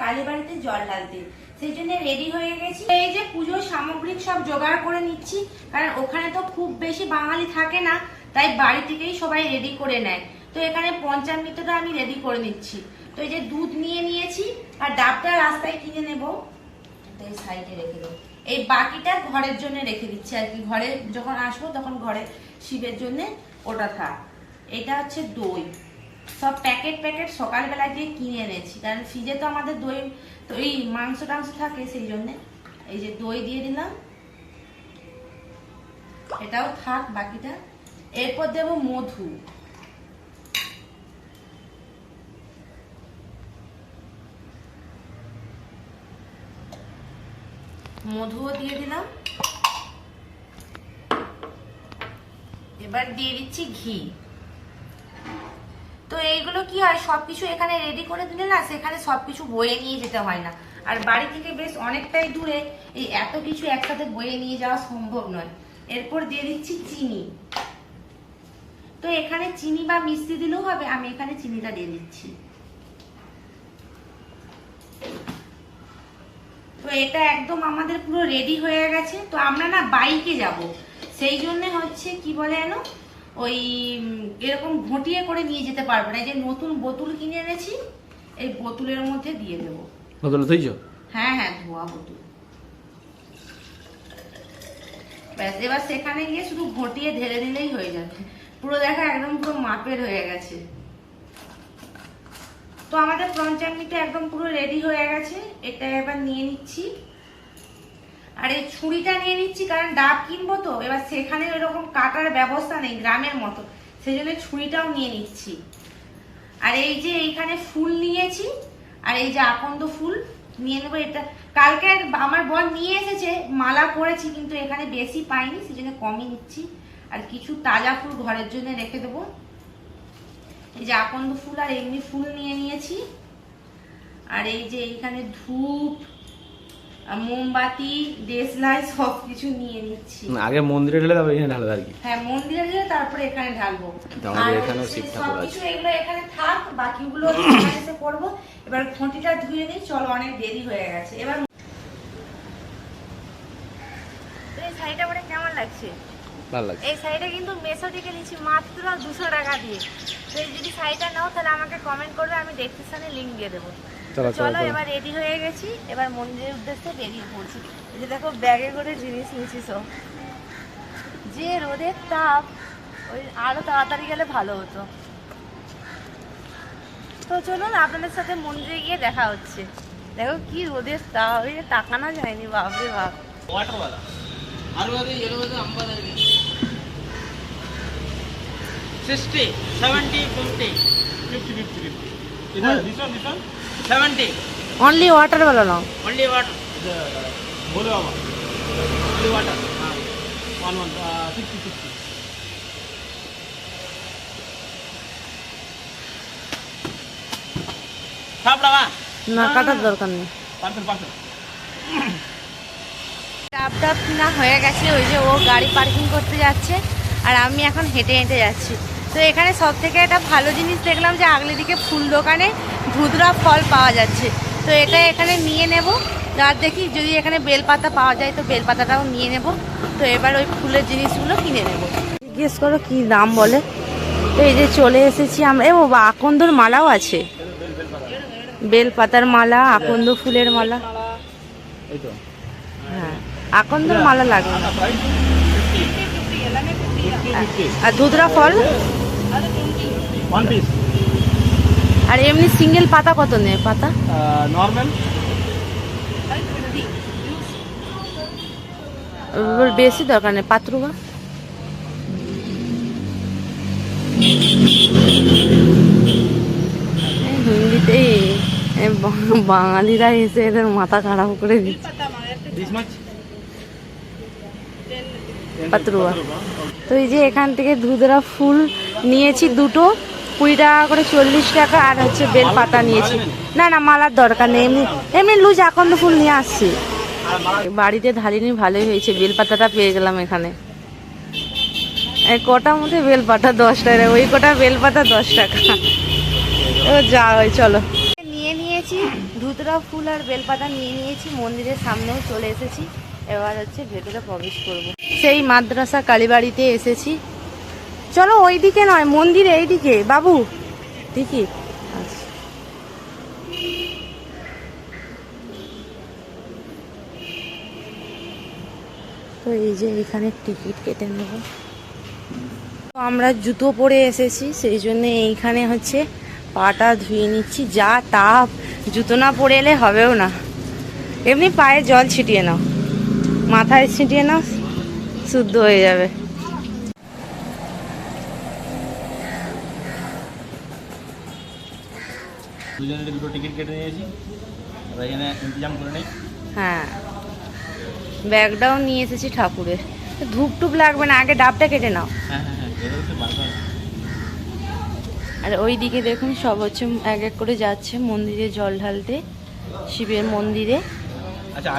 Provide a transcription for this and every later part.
মাদ্রাসা কালীবাড়িতে জল ঢালতে। সেই জন্য রেডি হয়ে গেছি। এই যে পুজোর সামগ্রিক সব জোগাড় করে নিচ্ছি, কারণ ওখানে তো খুব বেশি বাঙালি থাকে না, তাই বাড়ি থেকেই সবাই রেডি করে নেয়। তো এখানে পঞ্চামৃতটা আমি রেডি করে নিচ্ছি। তো এই যে দুধ নিয়ে নিয়েছি, আর ডাবটা রাস্তায় কিনে নেব। এই সাইডে রেখে দেবো। এই বাকিটা ঘরের জন্য রেখে দিচ্ছি আর কি। ঘরে যখন আসব তখন ঘরে শিবের জন্য ওটা থাক। এটা হচ্ছে দই। সব প্যাকেট প্যাকেট সকালবেলা দিয়ে কিনে এনেছি। কারণ ফ্রিজে তো আমাদের দই, তো এই মাংস টাংস থাকে সেই জন্যে। এই যে দই দিয়ে দিলাম। এটাও থাক, বাকিটা। এরপর দেবো মধু। মধুও দিয়ে দিলাম। এবার দিয়ে দিচ্ছি ঘি। এইগুলো কি হয়? সবকিছু এখানে রেডি করে দিলে না, সেখানে সবকিছু বয়ে নিয়ে যেতে হয় না। আর বাড়ি থেকে বেশ অনেকটাই দূরে এই এত কিছু একসাথে বয়ে নিয়ে যাওয়া সম্ভব নয়। এরপর দিয়ে দিচ্ছি চিনি। তো এখানে চিনি বা মিষ্টি দিলেও হবে, আমি এখানে চিনিটা দিয়ে দিচ্ছি। তো এটা একদম আমাদের পুরো রেডি হয়ে গেছে। তো আমরা না বাইকে যাব। সেই জন্য হচ্ছে কি বলে যেন? ওই এরকম ঘটিয়ে করে নিয়ে যেতে পারব না। যে নতুন বোতল কিনে এনেছি এই বোতলের মধ্যে দিয়ে দেবো। বদলে থইছ হ্যাঁ হ্যাঁ ধোয়া বোতল। ব্যাস এবার সেখানে গিয়ে শুধু ঘটিয়ে ঢেলে দিলেই হয়ে যাবে। পুরো দেখা একদম পুরো মাপের হয়ে গেছে। তো আমাদের পঞ্চামৃত একদম পুরো রেডি হয়ে গেছে। এটা এবার নিয়ে নিচ্ছি। আর এই ছুরিটা নিয়ে নিচ্ছি, কারণ ডাব কিনবো তো। এবার সেখানে ওইরকম কাটার ব্যবস্থা নেই গ্রামের মতো। সেই জন্য ছুরিটাও নিয়ে নিচ্ছি। আর এই যে এইখানে ফুল নিয়েছি, আর এই যে আকন্দ ফুল নিয়ে নেব। এটা কালকে আমার বর নিয়ে এসেছে, মালা করেছি কিন্তু এখানে বেশি পাইনি সেই জন্য কমই নিচ্ছি। আর কিছু তাজা ফুল ঘরের জন্য রেখে দেবো। এই যে আকন্দ ফুল আর এমনি ফুল নিয়ে নিয়েছি। আর এই যে এইখানে ধূপ মোমবাতি দেশলাই সব কিছু নিয়ে নিচ্ছি। আগে মন্দিরে ঢেলে তারপর এখানে আর কি। হ্যাঁ মন্দিরে তারপরে এখানে ঢালবো। আমাদের আর এখানেও শিব ঠাকুর আছে। সবকিছু এগুলো এখানে থাক বাকিগুলো এখানে এসে করব। এবার খুঁটিটা ধুয়ে নিই চলো অনেক দেরি হয়ে গেছে। এবার এই শাড়িটা পরে কেমন লাগছে? ভালো এই শাড়িটা কিন্তু মেসো থেকে নিচ্ছি মাত্র দুশো টাকা দিয়ে। তো যদি শাড়িটা নাও তাহলে আমাকে কমেন্ট করবে আমি ডেসক্রিপশনে লিঙ্ক দিয়ে দেবো। চলো এবার রেডি হয়ে গেছি। এবার মন্দিরের উদ্দেশ্যে বেরিয়ে পড়ছি। যে দেখো ব্যাগে করে জিনিস নিয়েছি সব। যে রোদের তাপ ওই আরও তাড়াতাড়ি গেলে ভালো হতো। তো চলুন আপনাদের সাথে মন্দিরে গিয়ে দেখা হচ্ছে। দেখো কি রোদের তাপ ওই যে তাকানো যায়নি বাপরে বাপ। Sixty seventy fifty fifty fifty ভীষণ only water only water. only water. কাটার দরকার নেই টাপ না হয়ে গেছে ওই যে ও গাড়ি পার্কিং করতে যাচ্ছে আর আমি এখন হেঁটে হেঁটে যাচ্ছি তো এখানে সব থেকে একটা ভালো জিনিস দেখলাম যে আগলে দিকে ফুল দোকানে ধুতরা ফল পাওয়া যাচ্ছে। তো এটা এখানে নিয়ে নেব। আর দেখি যদি এখানে বেলপাতা পাওয়া যায় তো বেলপাতাটাও নিয়ে নেব। তো এবার ওই ফুলের জিনিসগুলো কিনে নেব। জিজ্ঞেস করো কি দাম বলে? তো এই যে চলে এসেছি আমরা। এ বাবা, আকন্দর মালাও আছে। বেলপাতার মালা, আকন্দ ফুলের মালা। হ্যাঁ আকন্দর মালা। Fifty. আর দুধরা ফল? আর এমনি সিঙ্গেল পাতা কত নেই পাতা? Uh, বেশি দরকার নেই পাত্রুবা হিন্দিতে বাঙালিরা এসে এদের মাথা খারাপ করে দিচ্ছে? পাত্রুয়া। তো এই যে এখান থেকে ধুদরা ফুল নিয়েছি দুটো, কুড়ি টাকা করে চল্লিশ টাকা, আর হচ্ছে বেল পাতা নিয়েছি। না না, মালার দরকার নেই, এমনি এমনি লুজ আকন্দ ফুল নিয়ে আসছি। বাড়িতে ঢালিনি, ভালোই হয়েছে বেল পাতাটা পেয়ে গেলাম এখানে। কটা মধ্যে বেলপাতা দশ টাকা, ওই কটা বেলপাতা দশ টাকা। ও যা ওই চলো। ধুতরা ফুল আর বেলপাতা নিয়ে নিয়েছি, মন্দিরের সামনেও চলে এসেছি। এবার হচ্ছে ভেতরে প্রবেশ করব। সেই মাদ্রাসা কালীবাড়িতে এসেছি। চলো ওই দিকে নয়, মন্দিরে এইদিকে। বাবু, দেখি। আচ্ছা তো এই যে এখানে টিকিট কেটে নেব। আমরা জুতো পরে এসেছি, সেই জন্য এইখানে হচ্ছে পাটা ধুয়ে নিচ্ছি যা তাপ জুতো না পরে এলে হবেও না। এমনি পায়ে জল ছিটিয়ে নাও। মাথায় ছিটিয়ে নাও শুদ্ধ হয়ে যাবে। দুজনের দুটো টিকিট কেটে নিয়েছি। এখানে ইন্তজাম করে নেই। হ্যাঁ। ব্যাগটাও নিয়ে এসেছি ঠাকুরের। ধূপ টুপ লাগবে না আগে ডাবটা কেটে নাও। হ্যাঁ হ্যাঁ হ্যাঁ এটা হচ্ছে বার করা। আর ওই দিকে দেখুন সব হচ্ছে এক এক করে যাচ্ছে মন্দিরে জল ঢালতে শিবের মন্দিরে। আচ্ছা।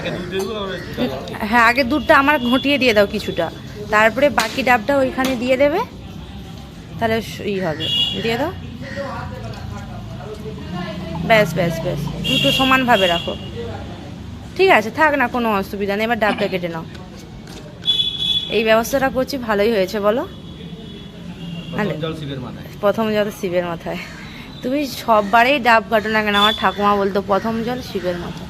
হ্যাঁ আগে দুধটা আমার ঘটিয়ে দিয়ে দাও কিছুটা। তারপরে বাকি ডাবটা ওইখানে দিয়ে দেবে। তাহলে ই হবে। দিয়ে দাও। ব্যাস ব্যাস ব্যাস। দুটো সমানভাবে রাখো। ঠিক আছে থাক না কোনো অসুবিধা নেই। এবার ডাবটা কেটে নাও। এই ব্যবস্থাটা করছি ভালোই হয়েছে বলো। জল শিবের মাথায়। প্রথম জল শিবের মাথায়। তুমি সববারেই ডাব কাটো না কেন? আমার ঠাকুমা বলতো, প্রথম জল শিবের মাথায়।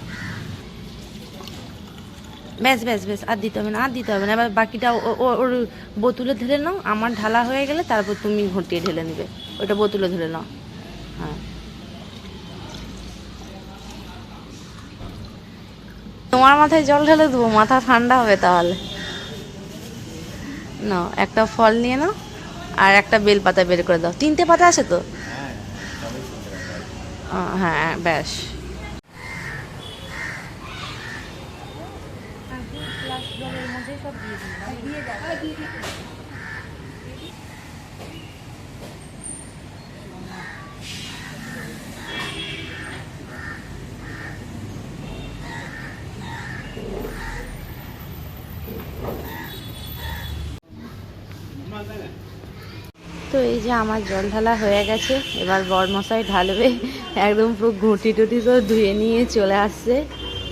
ব্যাস ব্যাস ব্যাস, আর দিতে হবে না, আর দিতে হবে না। এবার বাকিটা ওর বোতলে ঢেলে নাও, আমার ঢালা হয়ে গেলে তারপর তুমি ঘটিয়ে ঢেলে নেবে। ওটা বোতলে ঢেলে নাও। হ্যাঁ। তোমার মাথায় জল ঢেলে দেবো? মাথা ঠান্ডা হবে তাহলে। নাও, একটা ফল নিয়ে নাও। আর একটা বেল পাতা বের করে দাও। তিনটে পাতা আছে তো? হ্যাঁ ব্যাস তো এই যে আমার জল ঢালা হয়ে গেছে, এবার বরমশাই ঢালবে। একদম পুরো ঘুঁটি টুটি তো ধুয়ে নিয়ে চলে আসছে।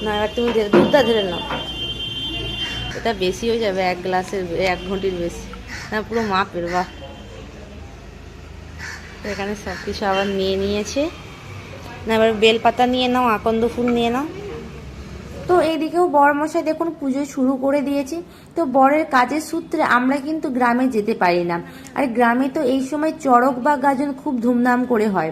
না, এবার তুমি দুধটা ধরে নাও। এটা বেশি হয়ে যাবে, এক গ্লাসের এক ঘন্টির বেশি। না, পুরো মাপের তো এখানে সব কিছু আবার নিয়ে নিয়েছে। না, এবার বেলপাতা নিয়ে নাও, আকন্দ ফুল নিয়ে নাও। তো এইদিকেও বরমশাই দেখুন পুজো শুরু করে দিয়েছে। তো বরের কাজের সূত্রে আমরা কিন্তু গ্রামে যেতে পারি না। আর গ্রামে তো এই সময় চড়ক বা গাজন খুব ধুমধাম করে হয়।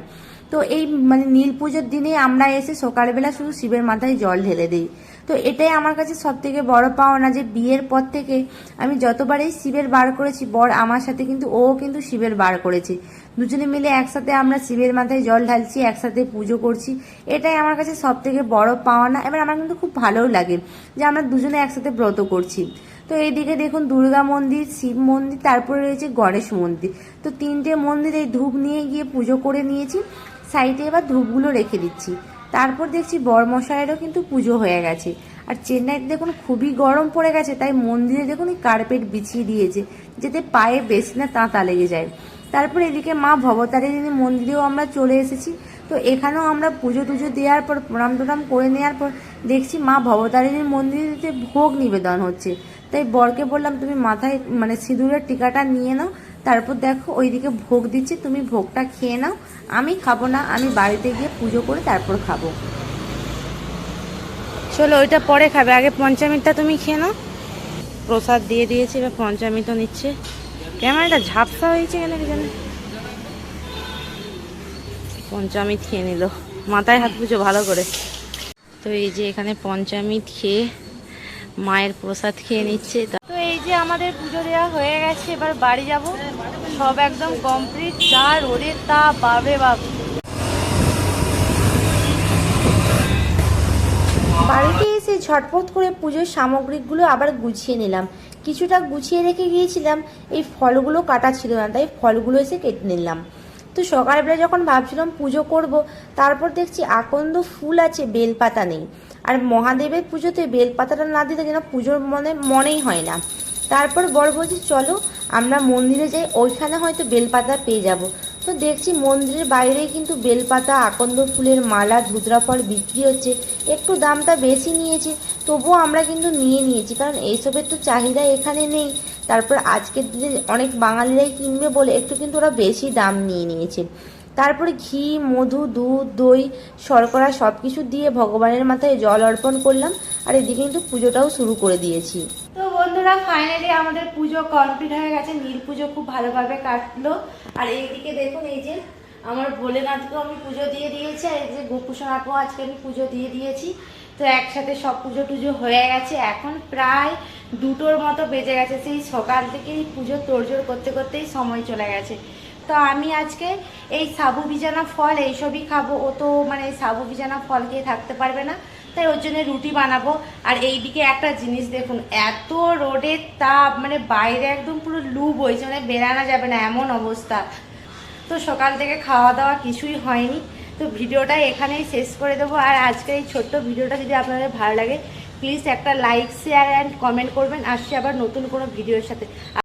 তো এই মানে নীল পুজোর দিনে আমরা এসে সকালবেলা শুধু শিবের মাথায় জল ঢেলে দিই। তো এটাই আমার কাছে সব থেকে বড় পাওনা যে বিয়ের পর থেকে আমি যতবারই শিবের বার করেছি, বর আমার সাথে কিন্তু ও কিন্তু শিবের বার করেছে। দুজনে মিলে একসাথে আমরা শিবের মাথায় জল ঢালছি, একসাথে পুজো করছি। এটাই আমার কাছে সব থেকে বড় পাওনা এবার আমার কিন্তু খুব ভালোও লাগে যে আমরা দুজনে একসাথে ব্রত করছি। তো এইদিকে দেখুন দুর্গা মন্দির, শিব মন্দির, তারপরে রয়েছে গণেশ মন্দির। তো তিনটে মন্দিরে ধূপ নিয়ে গিয়ে পুজো করে নিয়েছি, সাইডে এবার ধূপগুলো রেখে দিচ্ছি। তারপর দেখছি বরমশাইয়েরও কিন্তু পুজো হয়ে গেছে। আর চেন্নাইতে দেখুন খুবই গরম পড়ে গেছে, তাই মন্দিরে দেখুন কার্পেট বিছিয়ে দিয়েছে, যাতে পায়ে বেশি না তাঁতা লেগে যায়। তারপর এদিকে মা ভবতারিণী মন্দিরেও আমরা চলে এসেছি। তো এখানেও আমরা পুজো টুজো দেওয়ার পর, প্রণাম টনাম করে নেওয়ার পর দেখছি মা ভবতারিণীর মন্দিরেতে ভোগ নিবেদন হচ্ছে। তাই বরকে বললাম, তুমি মাথায় মানে সিঁদুরের টিকাটা নিয়ে নাও, তারপর দেখো ওইদিকে ভোগ দিচ্ছে, তুমি ভোগটা খেয়ে নাও, আমি খাব না, আমি বাড়িতে গিয়ে পুজো করে তারপর খাব। চলো, ওইটা পরে খাবে। আগে পঞ্চামৃতটা তুমি খেয়ে নাও। প্রসাদ দিয়ে দিয়েছি, এবার পঞ্চামৃত নিচ্ছে। ক্যামেরাটা ঝাপসা হয়েছে কেন কি জানে? পঞ্চামৃত খেয়ে নিল। মাথায় হাত পুজো ভালো করে। তো এই যে এখানে পঞ্চামৃত খেয়ে মায়ের প্রসাদ খেয়ে নিচ্ছে। তা- এই যে আমাদের পুজো দেওয়া হয়ে গেছে, এবার বাড়ি যাব। সব একদম কমপ্লিট যা রোদের তা বাবে বাপ। বাড়িতে এসে ঝটপট করে পুজোর সামগ্রীগুলো আবার গুছিয়ে নিলাম। কিছুটা গুছিয়ে রেখে গিয়েছিলাম, এই ফলগুলো কাটা ছিল না, তাই ফলগুলো এসে কেটে নিলাম। তো সকালবেলা যখন ভাবছিলাম পুজো করব, তারপর দেখছি আকন্দ ফুল আছে, বেলপাতা নেই। আর মহাদেবের পুজোতে বেলপাতাটা না দিলে যেন পুজোর মনে, মনেই হয় না। তারপর বড় বলছি, চলো, আমরা মন্দিরে যাই, ওইখানে হয়তো বেলপাতা পেয়ে যাব। তো দেখছি মন্দিরের বাইরে কিন্তু বেলপাতা, আকন্দ ফুলের মালা ধুতরা ফল বিক্রি হচ্ছে। একটু দামটা বেশি নিয়েছে, তবুও আমরা কিন্তু নিয়ে নিয়েছি, কারণ এইসবের তো চাহিদা এখানে নেই। তারপর আজকের দিনে অনেক বাঙালিরাই কিনবে বলে একটু কিন্তু ওরা বেশি দাম নিয়ে নিয়েছে। তারপরে ঘি, মধু, দুধ, দই, শর্করা সব কিছু দিয়ে ভগবানের মাথায় জল অর্পণ করলাম। আর এদিকে কিন্তু পুজোটাও শুরু করে দিয়েছি। তো বন্ধুরা ফাইনালি আমাদের পুজো কমপ্লিট হয়ে গেছে। নীল পুজো খুব ভালোভাবে কাটলো। আর এইদিকে দেখুন, এই যে আমার ভোলেনাথকেও আমি পুজো দিয়ে দিয়েছি, আর এই যে গোপুসোনাকেও আজকে আমি পুজো দিয়ে দিয়েছি। তো একসাথে সব পুজো টুজো হয়ে গেছে। এখন প্রায় দুটোর মতো বেজে গেছে। সেই সকাল থেকেই পুজো তোড়জোড় করতে করতেই সময় চলে গেছে। তো আমি আজকে এই সাবু বিজানা ফল এইসবই খাব। ও তো মানে সাবু বিজানা ফল খেয়ে থাকতে পারবে না, তাই ওর জন্য রুটি বানাবো। আর এইদিকে একটা জিনিস দেখুন, এত রোডের তাপ মানে বাইরে একদম পুরো লু বইছে মানে বেরানো যাবে না, এমন অবস্থা। তো সকাল থেকে খাওয়া দাওয়া কিছুই হয়নি। তো ভিডিওটা এখানেই শেষ করে দেবো। আর আজকের এই ছোট্ট ভিডিওটা যদি আপনাদের ভালো লাগে প্লিজ একটা লাইক শেয়ার অ্যান্ড কমেন্ট করবেন। আসছি আবার নতুন কোনো ভিডিওর সাথে।